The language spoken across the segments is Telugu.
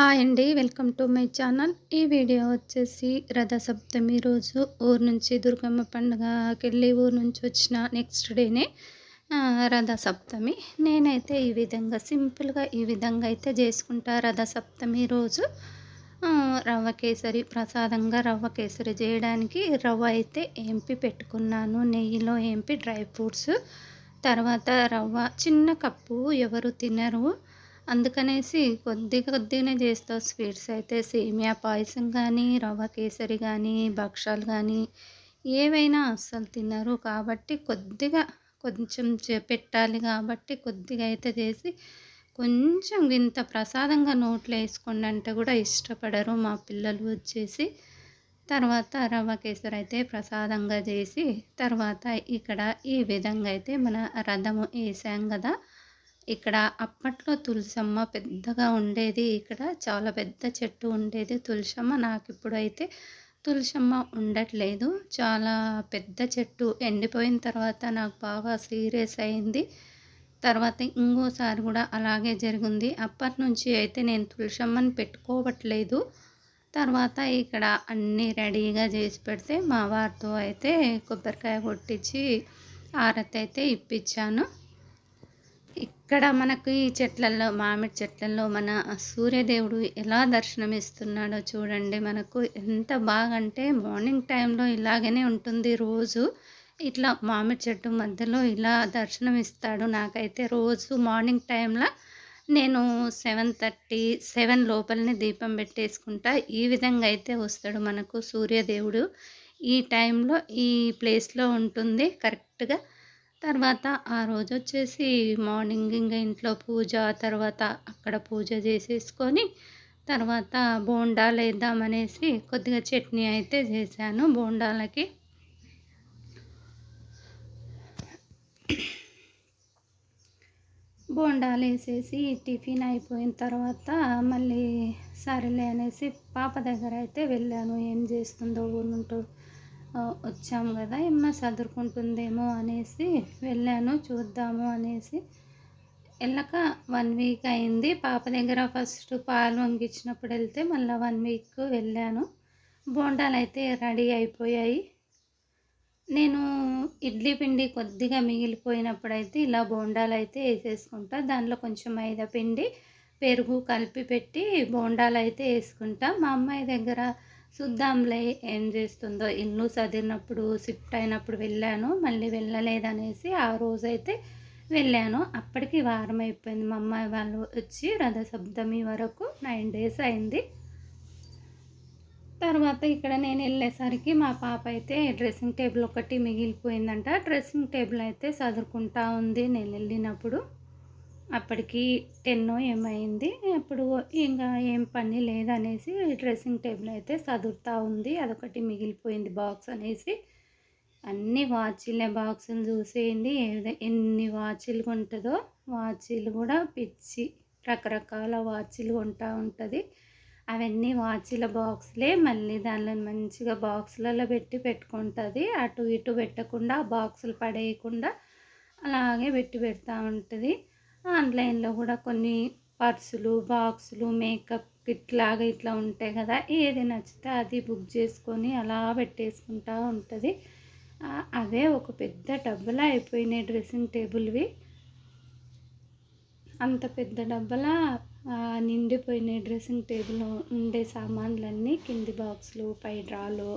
హాయ్ అండి వెల్కమ్ టు మై ఛానల్. ఈ వీడియో వచ్చేసి రథసప్తమి రోజు ఊరు నుంచి దుర్గమ్మ పండుగకి వెళ్ళి ఊరు నుంచి వచ్చిన నెక్స్ట్ డేనే రథసప్తమి. నేనైతే ఈ విధంగా సింపుల్గా ఈ విధంగా అయితే చేసుకుంటా రథసప్తమి రోజు. రవ్వ కేసరి ప్రసాదంగా రవ్వ కేసరి చేయడానికి రవ్వ అయితే ఏంపి పెట్టుకున్నాను. నెయ్యిలో ఏంపి డ్రై ఫ్రూట్స్ తర్వాత రవ్వ చిన్న కప్పు ఎవరు తినరు. అందుకనేసి కొద్దిగా కొద్దిగానే చేస్తా స్వీట్స్ అయితే. సేమియా పాయసం కానీ రవ్వ కేసరి కానీ భక్షాలు కానీ ఏవైనా అస్సలు తినరు. కాబట్టి కొద్దిగా కొంచెం పెట్టాలి కాబట్టి కొద్దిగా అయితే చేసి కొంచెం ఇంత ప్రసాదంగా నోట్లో వేసుకోండి అంటే కూడా ఇష్టపడరు. మా పిల్లలు వచ్చేసి తర్వాత రవ్వ కేసరి అయితే ప్రసాదంగా చేసి తర్వాత ఇక్కడ ఈ విధంగా అయితే మన రథము వేసాం కదా. ఇక్కడ అప్పట్లో తులసమ్మ పెద్దగా ఉండేది ఇక్కడ చాలా పెద్ద చెట్టు ఉండేది తులసమ్మ. నాకు ఇప్పుడైతే తులసమ్మ ఉండట్లేదు. చాలా పెద్ద చెట్టు ఎండిపోయిన తర్వాత నాకు బాగా సీరియస్ అయింది. తర్వాత ఇంకోసారి కూడా అలాగే జరిగింది. అప్పటి నుంచి అయితే నేను తులసమ్మని పెట్టుకోవట్లేదు. తర్వాత ఇక్కడ అన్నీ రెడీగా చేసి పెడితే మా వారితో అయితే కొబ్బరికాయ కొట్టించి ఆరతి అయితే ఇప్పించాను. ఇక్కడ మనకు ఈ చెట్లలో మామిడి చెట్లలో మన సూర్యదేవుడు ఎలా దర్శనమిస్తున్నాడో చూడండి. మనకు ఎంత బాగా అంటే మార్నింగ్ టైంలో ఇలాగనే ఉంటుంది రోజు. ఇట్లా మామిడి చెట్టు మధ్యలో ఇలా దర్శనమిస్తాడు. నాకైతే రోజు మార్నింగ్ టైంలో నేను సెవెన్ థర్టీ సెవెన్ లోపలనే దీపం పెట్టేసుకుంటా. ఈ విధంగా అయితే వస్తాడు మనకు సూర్యదేవుడు. ఈ టైంలో ఈ ప్లేస్లో ఉంటుంది కరెక్ట్గా. తర్వాత ఆ రోజు వచ్చేసి మార్నింగ్ ఇంకా ఇంట్లో పూజ తర్వాత అక్కడ పూజ చేసేసుకొని తర్వాత బోండాలు వేద్దామనేసి కొద్దిగా చట్నీ అయితే చేశాను బోండాలకి. బోండాలు వేసేసి టిఫిన్ అయిపోయిన తర్వాత మళ్ళీ సరేలే అనేసి పాప దగ్గర అయితే వెళ్ళాను. ఏం చేస్తుందో ఊరుంటూ వచ్చాము వచ్చాం కదా ఏమన్నా చదువుకుంటుందేమో అనేసి వెళ్ళాను చూద్దాము అనేసి. వెళ్ళక వన్ వీక్ అయింది. పాప దగ్గర ఫస్ట్ పాలు వంగించినప్పుడు వెళ్తే మళ్ళీ వన్ వీక్ వెళ్ళాను. బోండాలు అయితే రెడీ అయిపోయాయి. నేను ఇడ్లీ పిండి కొద్దిగా మిగిలిపోయినప్పుడు అయితే ఇలా బోండాలు అయితే వేసేసుకుంటా. దానిలో కొంచెం మైదా పిండి పెరుగు కలిపి పెట్టి బోండాలు అయితే వేసుకుంటా. మా అమ్మాయి దగ్గర చూద్దాంలే ఏం చేస్తుందో. ఇల్లు చదివినప్పుడు షిఫ్ట్ అయినప్పుడు వెళ్ళాను. మళ్ళీ వెళ్ళలేదనేసి ఆ రోజైతే వెళ్ళాను. అప్పటికి వారం అయిపోయింది. మా అమ్మాయి వాళ్ళు వచ్చి రథసప్తమి వరకు నైన్ డేస్ అయింది. తర్వాత ఇక్కడ నేను వెళ్ళేసరికి మా పాప అయితే డ్రెస్సింగ్ టేబుల్ ఒకటి మిగిలిపోయిందంట. డ్రెస్సింగ్ టేబుల్ అయితే చదువుకుంటా ఉంది నేను వెళ్ళినప్పుడు. అప్పటికి టెన్నో ఏమైంది? అప్పుడు ఇంకా ఏం పని లేదనేసి డ్రెస్సింగ్ టేబుల్ అయితే చదువుతూ ఉంది. అదొకటి మిగిలిపోయింది బాక్స్ అనేసి. అన్ని వాచీలే బాక్సులు చూసేయండి. ఏదో ఎన్ని వాచీలు ఉంటుందో వాచీలు కూడా పిచ్చి. రకరకాల వాచీలు కొంటూ ఉంటుంది. అవన్నీ వాచీల బాక్స్లే. మళ్ళీ దానిలో మంచిగా బాక్సులలో పెట్టి పెట్టుకుంటుంది. అటు ఇటు పెట్టకుండా బాక్సులు పడేయకుండా అలాగే పెట్టి పెడతా ఉంటుంది. ఆన్లైన్లో కూడా కొన్ని పర్సులు బాక్సులు మేకప్ కిట్ లాగా ఇట్లా ఉంటాయి కదా. ఏది నచ్చితే అది బుక్ చేసుకొని అలా పెట్టేసుకుంటా ఉంటుంది. అదే అవే ఒక పెద్ద డబ్బలా అయిపోయినాయి డ్రెస్సింగ్ టేబుల్వి. అంత పెద్ద డబ్బలా నిండిపోయినాయి డ్రెస్సింగ్ టేబుల్ ఉండే సామాన్లన్నీ కింది బాక్స్లు పై డ్రాలో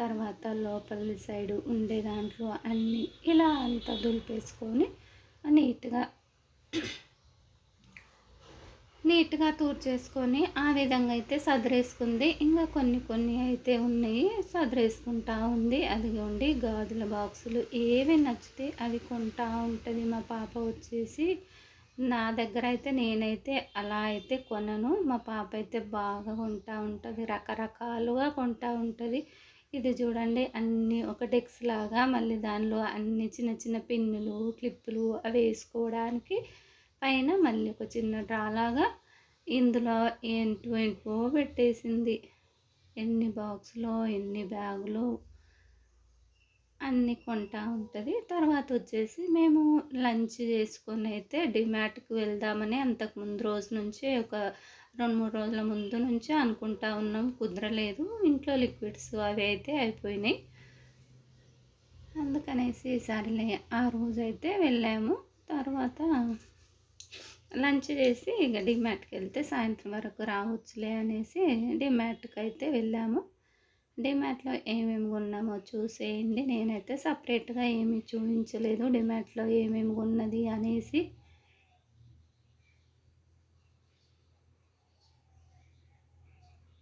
తర్వాత లోపలి సైడు ఉండే దాంట్లో అన్నీ ఇలా అంతా దులిపేసుకొని నీట్గా నీట్గా తూర్చేసుకొని ఆ విధంగా అయితే సదరేసుకుంది. ఇంకా కొన్ని కొన్ని అయితే ఉన్నాయి. సదరేసుకుంటా ఉంది. అదిగోండి గాజుల బాక్సులు. ఏవి నచ్చితే అవి కొంటా ఉంటుంది. మా పాప వచ్చేసి నా దగ్గర అయితే నేనైతే అలా అయితే కొనను. మా పాప అయితే బాగా కొంటా ఉంటుంది. రకరకాలుగా కొంటా ఉంటుంది. ఇది చూడండి అన్ని ఒక డెక్స్ లాగా మళ్ళీ దానిలో అన్ని చిన్న చిన్న పిన్నులు క్లిప్పులు అవి వేసుకోవడానికి పైన మళ్ళీ ఒక చిన్న డ్రా లాగా ఇందులో ఏంటో ఏంటో పెట్టేసింది. ఎన్ని బాక్స్లో ఎన్ని బ్యాగులు అన్నీ కొంటా ఉంటుంది. తర్వాత వచ్చేసి మేము లంచ్ చేసుకొని అయితే డిమార్ట్కి వెళ్దామని అంతకు ముందు రోజు నుంచి ఒక రెండు మూడు రోజుల ముందు నుంచే అనుకుంటా ఉన్నాం. కుదరలేదు. ఇంట్లో లిక్విడ్స్ అవి అయితే అయిపోయినాయి. అందుకనేసి సరేలే ఆ రోజు అయితే వెళ్ళాము. తర్వాత లంచ్ చేసి ఇక డిమార్ట్కి వెళ్తే సాయంత్రం వరకు రావచ్చులే అనేసి డిమార్ట్కి అయితే వెళ్ళాము. డిమార్ట్లో ఏమేమి కొన్నామో చూసేయండి. నేనైతే సపరేట్గా ఏమీ చూపించలేదు. డిమార్ట్లో ఏమేమి కొన్నది అనేసి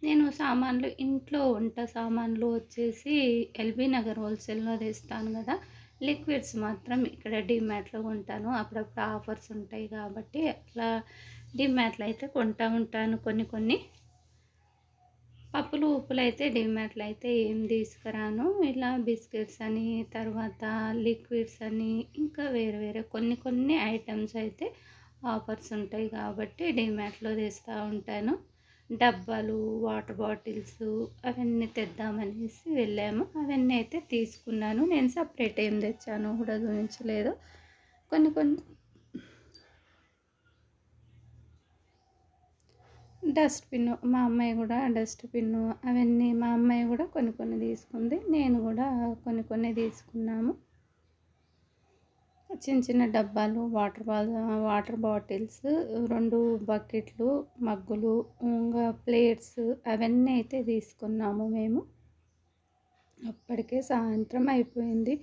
నేను సామాన్లు ఇంట్లో వంట సామాన్లు వచ్చేసి ఎల్బీ నగర్ హోల్సేల్లో తెస్తాను కదా. లిక్విడ్స్ మాత్రం ఇక్కడ డిమార్ట్లో కొంటాను. అప్పుడప్పుడు ఆఫర్స్ ఉంటాయి కాబట్టి అట్లా డిమార్ట్లో అయితే కొంటా ఉంటాను కొన్ని కొన్ని. పప్పులు ఉప్పులు అయితే డిమ్యాట్లు అయితే ఏం తీసుకురాను. ఇలా బిస్కెట్స్ అని తర్వాత లిక్విడ్స్ అని ఇంకా వేరే వేరే కొన్ని కొన్ని ఐటమ్స్ అయితే ఆఫర్స్ ఉంటాయి కాబట్టి డిమార్ట్లో తెస్తూ ఉంటాను. డబ్బాలు వాటర్ బాటిల్స్ అవన్నీ తెద్దామనేసి వెళ్ళాము. అవన్నీ అయితే తీసుకున్నాను. నేను సపరేట్ ఏం తెచ్చాను కూడా చూపించలేదు కొన్ని కొన్ని డస్ట్బిన్ మా అమ్మాయి కూడా డస్ట్బిన్ అవన్నీ మా అమ్మాయి కూడా కొన్ని కొన్ని తీసుకుంది. నేను కూడా కొన్ని కొన్ని తీసుకున్నాము. చిన్న చిన్న డబ్బాలు వాటర్ వాటర్ బాటిల్స్ రెండు బకెట్లు మగ్గులు ఇంకా ప్లేట్స్ అవన్నీ అయితే తీసుకున్నాము మేము. అప్పటికే సాయంత్రం అయిపోయింది.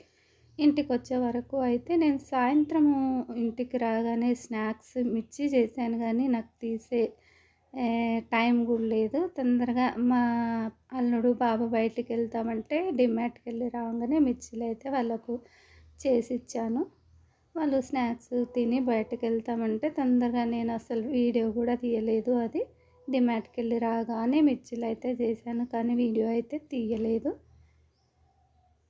ఇంటికి వచ్చే వరకు అయితే నేను సాయంత్రము ఇంటికి రాగానే స్నాక్స్ మిర్చి చేశాను కానీ నాకు తీసే టైం కూడా లేదు. తొందరగా మా అల్లుడు బాబు బయటికి వెళ్తామంటే డిమార్ట్కి వెళ్ళి రాగానే మిర్చిలు అయితే వాళ్ళకు చేసి ఇచ్చాను. వాళ్ళు స్నాక్స్ తిని బయటకు వెళ్తామంటే తొందరగా నేను అసలు వీడియో కూడా తీయలేదు అది. డిమార్ట్కి వెళ్ళి రాగానే మిర్చిలు అయితే చేశాను కానీ వీడియో అయితే తీయలేదు.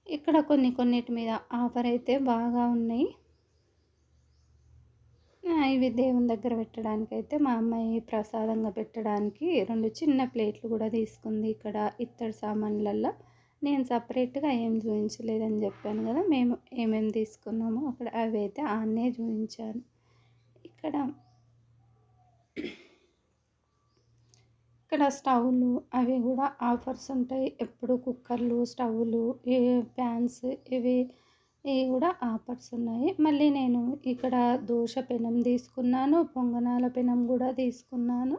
ఇక్కడ కొన్ని కొన్నిటి మీద ఆఫర్ అయితే బాగా ఉన్నాయి. ఇవి దేవుని దగ్గర పెట్టడానికి అయితే మా అమ్మాయి ప్రసాదంగా పెట్టడానికి రెండు చిన్న ప్లేట్లు కూడా తీసుకుంది ఇక్కడ ఇత్తడి సామాన్లలో నేను సపరేట్గా ఏం చూపించలేదని చెప్పాను కదా మేము ఏమేమి తీసుకున్నామో అక్కడ అవి అయితే ఆన్నే చూపించాను ఇక్కడ ఇక్కడ స్టవ్లు అవి కూడా ఆఫర్స్ ఉంటాయి. ఎప్పుడు కుక్కర్లు స్టవ్లు ప్యాన్స్ ఇవి ఇవి కూడా ఆఫర్స్ ఉన్నాయి. మళ్ళీ నేను ఇక్కడ దోశ పెనం తీసుకున్నాను పొంగనాల పెనం కూడా తీసుకున్నాను.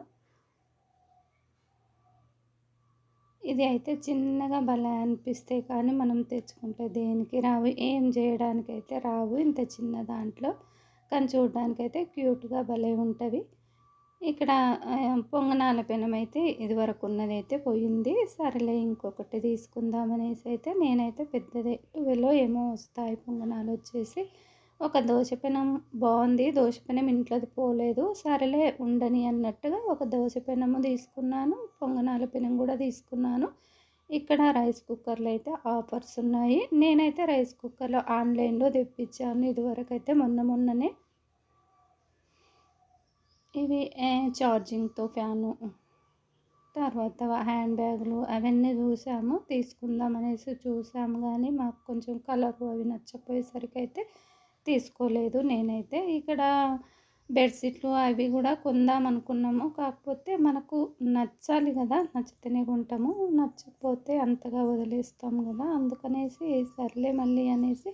ఇది అయితే చిన్నగా భలే అనిపిస్తాయి కానీ మనం తెచ్చుకుంటే దేనికి రావు ఏం చేయడానికి అయితే రావు. ఇంత చిన్న దాంట్లో. కానీ చూడడానికి అయితే క్యూట్గా భలే ఉంటుంది. ఇక్కడ పొంగనాల పెనం అయితే ఇదివరకు ఉన్నది అయితే పోయింది. సరేలే ఇంకొకటి తీసుకుందామనేసి అయితే నేనైతే పెద్దదే. టువెల్లో ఏమో వస్తాయి పొంగనాలు వచ్చేసి. ఒక దోశ పెనం బాగుంది. దోశ పెనం ఇంట్లోది పోలేదు. సరేలే ఉండని అన్నట్టుగా ఒక దోశ పెనము తీసుకున్నాను. పొంగనాల పెనం కూడా తీసుకున్నాను. ఇక్కడ రైస్ కుక్కర్లో అయితే ఆఫర్స్ ఉన్నాయి. నేనైతే రైస్ కుక్కర్లో ఆన్లైన్లో తెప్పించాను. ఇదివరకు అయితే మొన్న మొన్ననే. ఇవి ఛార్జింగ్తో ఫ్యాను. తర్వాత హ్యాండ్ బ్యాగులు అవన్నీ చూసాము. తీసుకుందాం అనేసి చూసాము. కానీ మాకు కొంచెం కలర్ అవి నచ్చపోయేసరికి అయితే తీసుకోలేదు. నేనైతే ఇక్కడ బెడ్షీట్లు అవి కూడా కొందాం అనుకున్నాము. కాకపోతే మనకు నచ్చాలి కదా నచ్చితేనే కొంటాము. నచ్చకపోతే అంతగా వదిలేస్తాం కదా. అందుకనేసి సర్లే మళ్ళీ అనేసి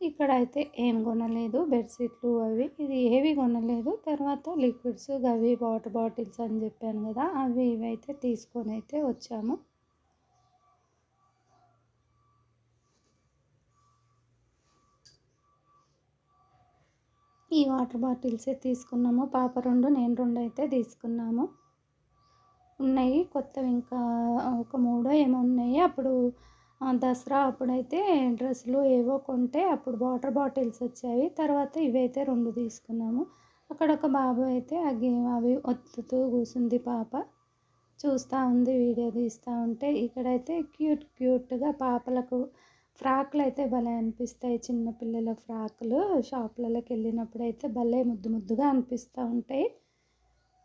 ఇక్కడ అయితే ఏం కొనలేదు. బెడ్షీట్లు అవి ఇది ఏవి కొనలేదు. తర్వాత లిక్విడ్స్ అవి వాటర్ బాటిల్స్ అని చెప్పాను కదా అవి ఇవి అయితే తీసుకొని అయితే వచ్చాము. ఈ వాటర్ బాటిల్సే తీసుకున్నాము. పాప రెండు నేను రెండు అయితే తీసుకున్నాము. ఉన్నాయి. కొత్తవి ఇంకా ఒక మూడో ఏమో ఉన్నాయి. అప్పుడు దసరా అప్పుడైతే డ్రెస్సులు ఏవో కొంటే అప్పుడు వాటర్ బాటిల్స్ వచ్చాయి. తర్వాత ఇవైతే రెండు తీసుకున్నాము. అక్కడ ఒక బాబు అయితే అవి అవి ఒత్తుతూ కూర్చుంది పాప. చూస్తూ ఉంది వీడియో తీస్తూ ఉంటే. ఇక్కడైతే క్యూట్ క్యూట్గా పాపలకు ఫ్రాక్లు అయితే భలే అనిపిస్తాయి చిన్నపిల్లల ఫ్రాకులు. షాపులలోకి వెళ్ళినప్పుడు అయితే భలే ముద్దు ముద్దుగా అనిపిస్తూ ఉంటాయి.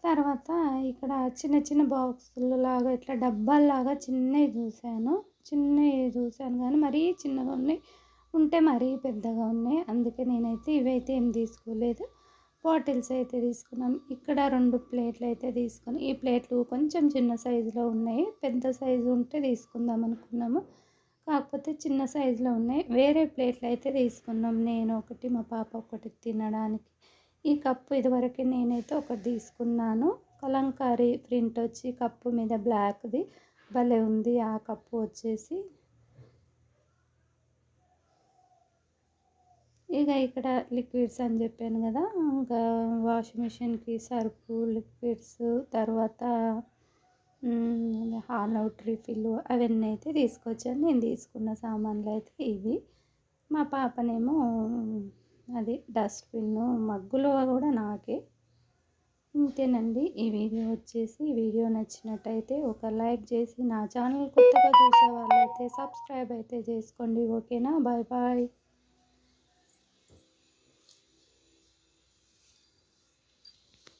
తర్వాత ఇక్కడ చిన్న చిన్న బాక్సులు లాగా ఇట్లా డబ్బాల్లాగా చిన్నవి చూశాను. చిన్నవి చూశాను కానీ మరీ చిన్నగా ఉన్నాయి. ఉంటే మరీ పెద్దగా ఉన్నాయి. అందుకే నేనైతే ఇవైతే ఏం తీసుకోలేదు. బాటిల్స్ అయితే తీసుకున్నాం ఇక్కడ రెండు ప్లేట్లు అయితే తీసుకుని ఈ ప్లేట్లు కొంచెం చిన్న సైజులో ఉన్నాయి. పెద్ద సైజు ఉంటే తీసుకుందాం అనుకున్నాము. కాకపోతే చిన్న సైజులో ఉన్నాయి. వేరే ప్లేట్లు అయితే తీసుకున్నాం. నేను ఒకటి మా పాప ఒకటి తినడానికి. ఈ కప్పు ఇదివరకు నేనైతే ఒకటి తీసుకున్నాను. కలంకారీ ప్రింట్ వచ్చి కప్పు మీద బ్లాక్ది. భలే ఉంది ఆ కప్పు వచ్చేసి. ఇక ఇక్కడ లిక్విడ్స్ అని చెప్పాను కదా. ఇంకా వాషింగ్ మిషన్కి సర్ఫు లిక్విడ్స్ తర్వాత హాల్ అవుట్ రీఫిల్ అవన్నీ అయితే తీసుకొచ్చాను. నేను తీసుకున్న సామాన్లు అయితే ఇవి. మా పాపనేమో అది డస్ట్బిన్ మగ్గులో కూడా నాకే. ఇంతేనండి. ఈ వీడియో వచ్చేసి ఈ వీడియో నచ్చినట్టయితే ఒక లైక్ చేసి నా ఛానల్ కొత్తగా చూసే వాళ్ళైతే సబ్స్క్రైబ్ అయితే చేసుకోండి. ఓకేనా? Bye bye.